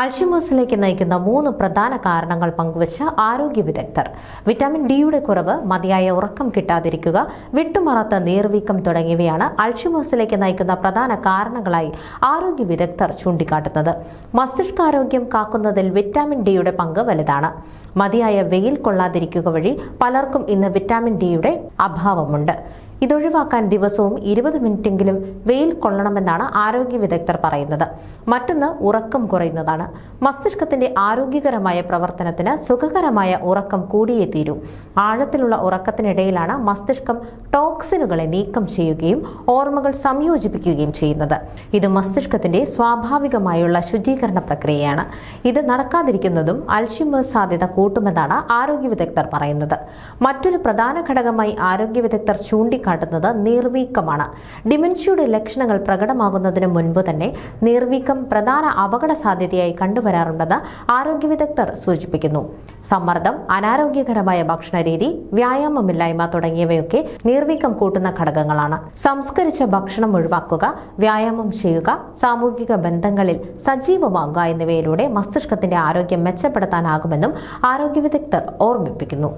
അൾഷിമേഴ്സിലേക്ക് നയിക്കുന്ന മൂന്ന് പ്രധാന കാരണങ്ങൾ പങ്കുവച്ച് ആരോഗ്യ വിദഗ്ധർ. വിറ്റാമിൻ ഡിയുടെ കുറവ് മതിയായ ഉറക്കം കിട്ടാതിരിക്കുക വിട്ടുമറത്ത നീർവീക്കം തുടങ്ങിയവയാണ് അൾഷിമേഴ്സിലേക്ക് നയിക്കുന്ന പ്രധാന കാരണങ്ങളായി ആരോഗ്യ വിദഗ്ധർ ചൂണ്ടിക്കാട്ടുന്നത്. മസ്തിഷ്കാരോഗ്യം കാക്കുന്നതിൽ വിറ്റാമിൻ ഡിയുടെ പങ്ക് വലുതാണ്. മതിയായ വെയിൽ കൊള്ളാതിരിക്കുക വഴി പലർക്കും ഇന്ന് വിറ്റാമിൻ ഡിയുടെ അഭാവമുണ്ട്. ഇതൊഴിവാക്കാൻ ദിവസവും ഇരുപത് മിനിറ്റെങ്കിലും വെയിൽ കൊള്ളണമെന്നാണ് ആരോഗ്യ വിദഗ്ധർ പറയുന്നത്. മറ്റൊന്ന് ഉറക്കം കുറയുന്നതാണ്. മസ്തിഷ്കത്തിന്റെ ആരോഗ്യകരമായ പ്രവർത്തനത്തിന് സുഖകരമായ ഉറക്കം കൂടിയേ തീരൂ. ആഴത്തിലുള്ള ഉറക്കത്തിനിടയിലാണ് മസ്തിഷ്കം ടോക്സിനുകളെ നീക്കം ചെയ്യുകയും ഓർമ്മകൾ സംയോജിപ്പിക്കുകയും ചെയ്യുന്നത്. ഇത് മസ്തിഷ്കത്തിന്റെ സ്വാഭാവികമായുള്ള ശുചീകരണ പ്രക്രിയയാണ്. ഇത് നടക്കാതിരിക്കുന്നതും അൽഷിമേഴ്സ് സാധ്യത കൂട്ടുമെന്നാണ് ആരോഗ്യ വിദഗ്ധർ പറയുന്നത്. മറ്റൊരു പ്രധാന ഘടകമായി ആരോഗ്യ വിദഗ്ധർ ചൂണ്ടിക്കാട്ടുന്നത് നീർവീക്കമാണ്. ഡിമെൻഷ്യയുടെ ലക്ഷണങ്ങൾ പ്രകടമാകുന്നതിന് മുൻപ് തന്നെ നീർവീക്കം പ്രധാന അപകട സാധ്യതയായി കണ്ടുവരാറുണ്ടെന്ന് ആരോഗ്യ വിദഗ്ധർ സൂചിപ്പിക്കുന്നു. സമ്മർദ്ദം അനാരോഗ്യകരമായ ഭക്ഷണരീതി വ്യായാമമില്ലായ്മ തുടങ്ങിയവയൊക്കെ നീർവീക്കം കൂട്ടുന്ന ഘടകങ്ങളാണ്. സംസ്കരിച്ച ഭക്ഷണം ഒഴിവാക്കുക വ്യായാമം ചെയ്യുക സാമൂഹിക ബന്ധങ്ങളിൽ സജീവമാകുക എന്നിവയിലൂടെ മസ്തിഷ്കത്തിന്റെ ആരോഗ്യം മെച്ചപ്പെടുത്താനാകുമെന്നും ആരോഗ്യ വിദഗ്ധർ ഓർമ്മിപ്പിക്കുന്നു.